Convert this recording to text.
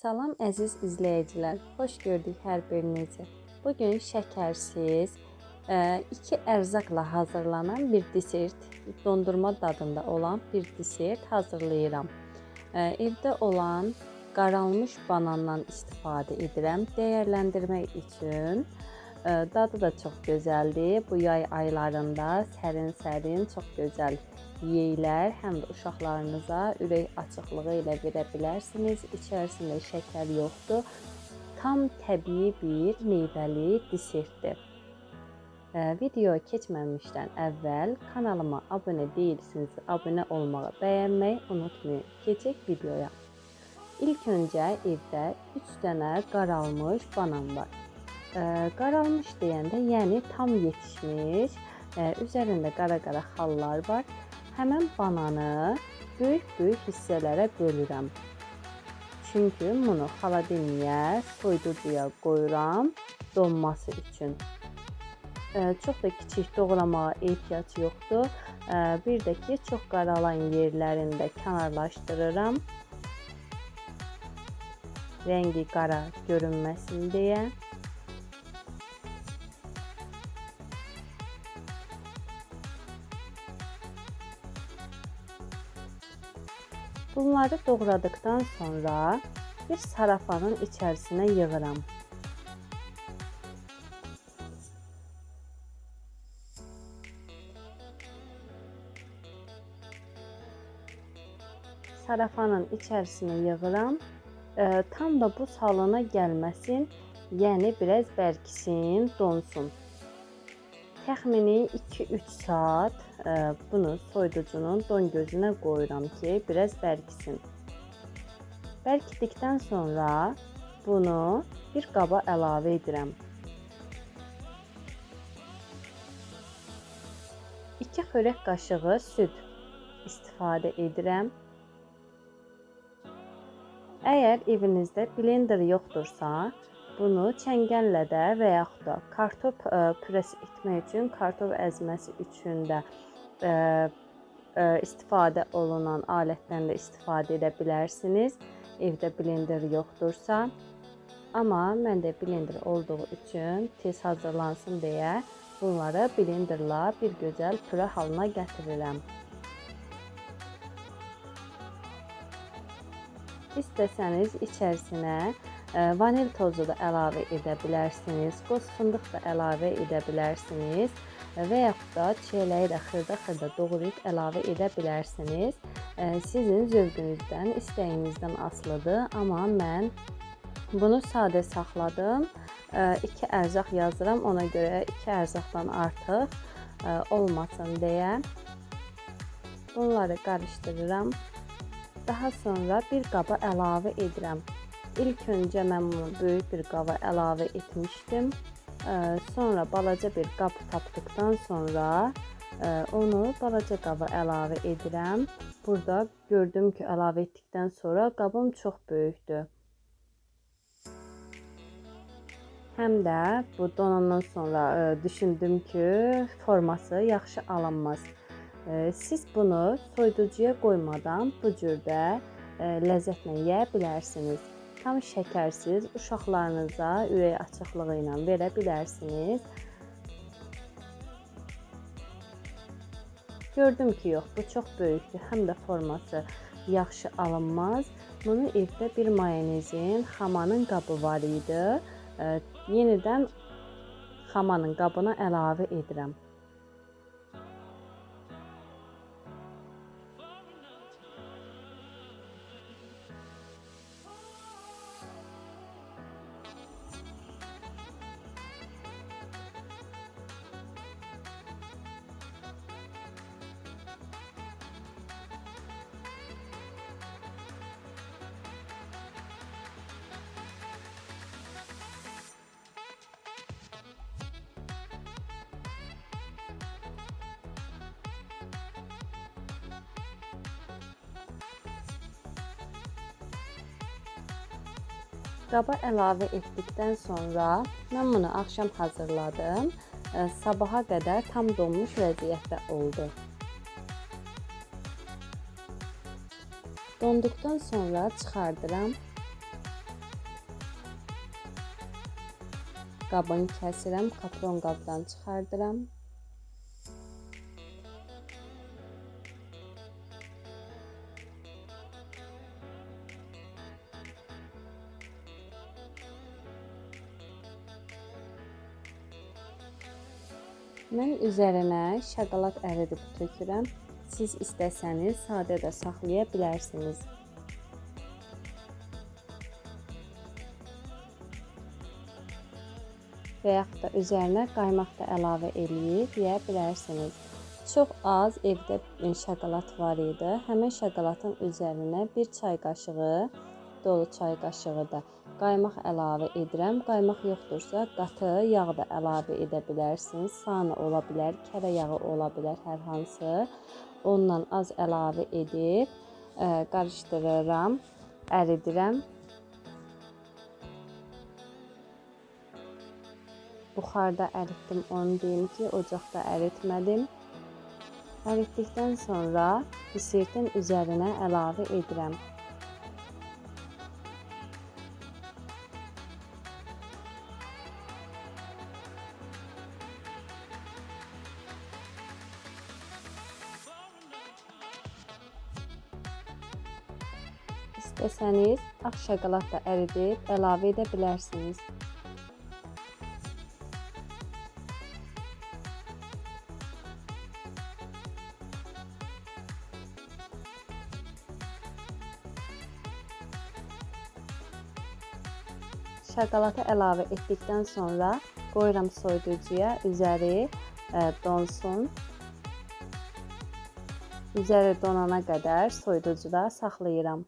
Salam əziz izləyicilər, xoş gördük hər birinizi. Bu gün şəkərsiz, ə, iki ərzaqla hazırlanan bir desert, dondurma dadında olan bir desert hazırlayıram. Ə, Evdə olan qaralmış banandan istifadə edirəm dəyərləndirmək üçün. Ə, Dadı da çox gözəldir. Bu yay aylarında sərin-sərin çox gözəl yeylər, həm də uşaqlarınıza ürək açıqlığı ilə verə bilərsiniz. İçərisində şəkər yoxdur. Tam təbii bir meyvəli desertdir. Ə, Videoya keçməmişdən əvvəl kanalıma abunə deyilsinizsə, abunə olmağı, bəyənməyi unutmayın. Keçək videoya. İlk öncə evdə 3 dənə qaralmış banan var. Qaralmış deyəndə, yəni tam yetişmiş, üzərində qara-qara xallar var. Həmin bananı böyük-böyük hissələrə bölürəm. Çünki bunu xaladelniyə, soyuducuya qoyuram donması üçün. Çox da kiçik doğramağa ehtiyac yoxdur. Bir də ki, çox qaralan yerlərini də kənarlaşdırıram. Rəngi qara görünməsin deyə. Bunları doğradıktan sonra bir sarafanın içərisinə yığıram. Sarafanın içərisinə yığıram. Ə, Tam da bu salına gəlməsin, yəni biraz bərkisin, donsun. Təxmini 2-3 saat ə, bunu soyuducunun don gözünə qoyuram ki, biraz bərkisin. Bərkitdikdən sonra bunu bir qaba əlavə edirəm. 2 xörək qaşığı süd istifadə edirəm. Əgər evinizdə blender yoxdursa, bunu çəngəllə də və yaxud da kartof ə, pürəsi etmək üçün, kartof əzməsi üçün də ə, ə, istifadə olunan alətdən də istifadə edə bilərsiniz. Evdə blender yoxdursa. Amma məndə blender olduğu üçün tez hazırlansın deyə bunları blenderla bir gözəl pürə halına gətirirəm. İstəsəniz içərisinə vanil tozu da əlavə edə bilərsiniz, qoz fındıq da əlavə edə bilərsiniz və yaxud da çiyələyi də xırda-xırda doğrayıb əlavə edə bilərsiniz. Ə, Sizin zövqünüzdən, istəyinizdən asılıdır, amma mən bunu sadə saxladım. 2 ərzaq yazıram, ona görə 2 ərzaqdan artıq ə, olmasın deyə bunları qarışdırıram. Daha sonra bir qaba əlavə edirəm. İlk öncə mən bunu böyük bir qaba əlavə etmişdim. Ə, Sonra balaca bir qab tapdıqdan sonra ə, onu balaca qaba əlavə edirəm. Burada gördüm ki, əlavə etdikdən sonra qabım çox böyükdür. Həm də bu donandan sonra ə, düşündüm ki, forması yaxşı alınmaz. Ə, Siz bunu soyuducuya qoymadan bu cürdə ləzzətlə yeyə bilərsiniz. Tam şəkərsiz uşaqlarınıza ürək açıqlığı ilə verə bilərsiniz. Gördüm ki, yox, bu çox böyükdür, həm də forması yaxşı alınmaz. Bunu evdə bir mayonezin xamanın qabı var idi. Ə, Yenidən xamanın qabına əlavə edirəm. Qaba əlavə etdikdən sonra mən bunu axşam hazırladım. Sabaha qədər tam donmuş vəziyyətdə oldu. Donduqdan sonra çıxardıram. Qabını kəsirəm, kapron qabdan çıxardıram. Mən üzərinə şokolad əridib tökürəm. Siz istəsəniz sadə də saxlaya bilərsiniz. və yaxud da üzərinə qaymaq da əlavə eləyib yeyə bilərsiniz. Çox az evdə şokolad var idi. Həmin şokoladın üzərinə 1 çay qaşığı, dolu çay qaşığı da qaymaq əlavə edirəm. Qaymaq yoxdursa, qatı yağ da əlavə edə bilərsiniz. Sana ola bilər, kərə yağı ola bilər hər hansı. Ondan az əlavə edib ə, qarışdırıram, əridirəm. Buxarda əritdim, onu deyim ki, ocaqda əritmədim. Əritdikdən sonra dessertin üzərinə əlavə edirəm. İstəsəniz ağ şokolad da əridib əlavə edə bilərsiniz. Şokoladı əlavə etdikdən sonra qoyuram soyuducuya, üzəri ə, donsun. Üzəri donana qədər soyuducuda saxlayıram.